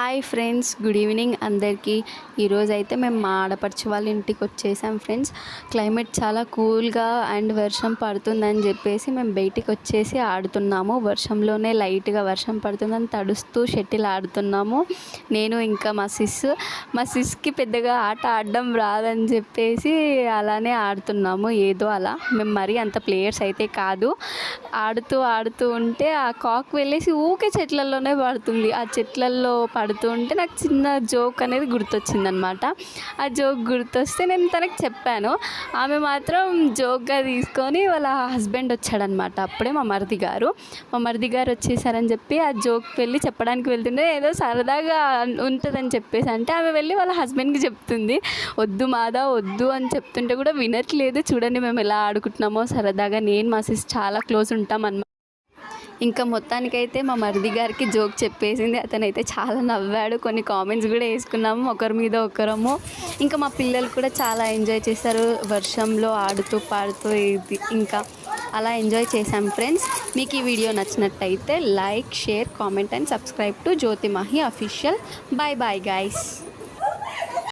Hi friends good evening అందరికీ. ఈరోజు అయితే మేము మా ఆడపడిచి వాళ్ళ ఇంటికి వచ్చేసాం ఫ్రెండ్స్. క్లైమేట్ చాలా కూల్గా అండ్ వర్షం పడుతుందని చెప్పేసి మేము బయటికి వచ్చేసి ఆడుతున్నాము. వర్షంలోనే లైట్గా వర్షం పడుతుందని తడుస్తూ షటిల్ ఆడుతున్నాము. నేను ఇంకా మా సిస్ మా సిస్కి పెద్దగా ఆట ఆడడం రాదని చెప్పేసి అలానే ఆడుతున్నాము. ఏదో అలా. మేము మరీ అంత ప్లేయర్స్ అయితే కాదు. ఆడుతూ ఆడుతూ ఉంటే ఆ కాక్ వెళ్ళేసి ఊకే చెట్లలోనే పడుతుంది. ఆ చెట్లల్లో పడుతూ ఉంటే నాకు చిన్న జోక్ అనేది గుర్తొచ్చిందనమాట. ఆ జోక్ గుర్తొస్తే నేను తనకు చెప్పాను. ఆమె మాత్రం జోక్గా తీసుకొని వాళ్ళ హస్బెండ్ వచ్చాడనమాట. అప్పుడే మా మరిది గారు. మా మరిది గారు వచ్చేసారని చెప్పి ఆ జోక్ వెళ్ళి చెప్పడానికి వెళ్తుంటే ఏదో సరదాగా ఉంటుందని చెప్పేసి అంటే ఆమె వెళ్ళి వాళ్ళ హస్బెండ్కి చెప్తుంది. వద్దు మాదా వద్దు అని చెప్తుంటే కూడా వినట్లేదు. చూడండి మేము ఎలా ఆడుకుంటున్నామో సరదాగా. నేను మా సిస్ చాలా క్లోజ్ ఉంటాం అన్నమాట ఇంకా మొత్తానికైతే మా మరిది గారికి జోక్ చెప్పేసింది. అతనైతే చాలా నవ్వాడు. కొన్ని కామెంట్స్ కూడా వేసుకున్నాము. ఒకరి మీద ఒకరము. ఇంకా మా పిల్లలు కూడా చాలా ఎంజాయ్ చేశారు. వర్షంలో ఆడుతూ పాడుతూ ఇది ఇంకా అలా ఎంజాయ్ చేశాం ఫ్రెండ్స్ మీకు ఈ వీడియో నచ్చినట్టయితే like share comment and subscribe to Jyothimahi official bye bye guys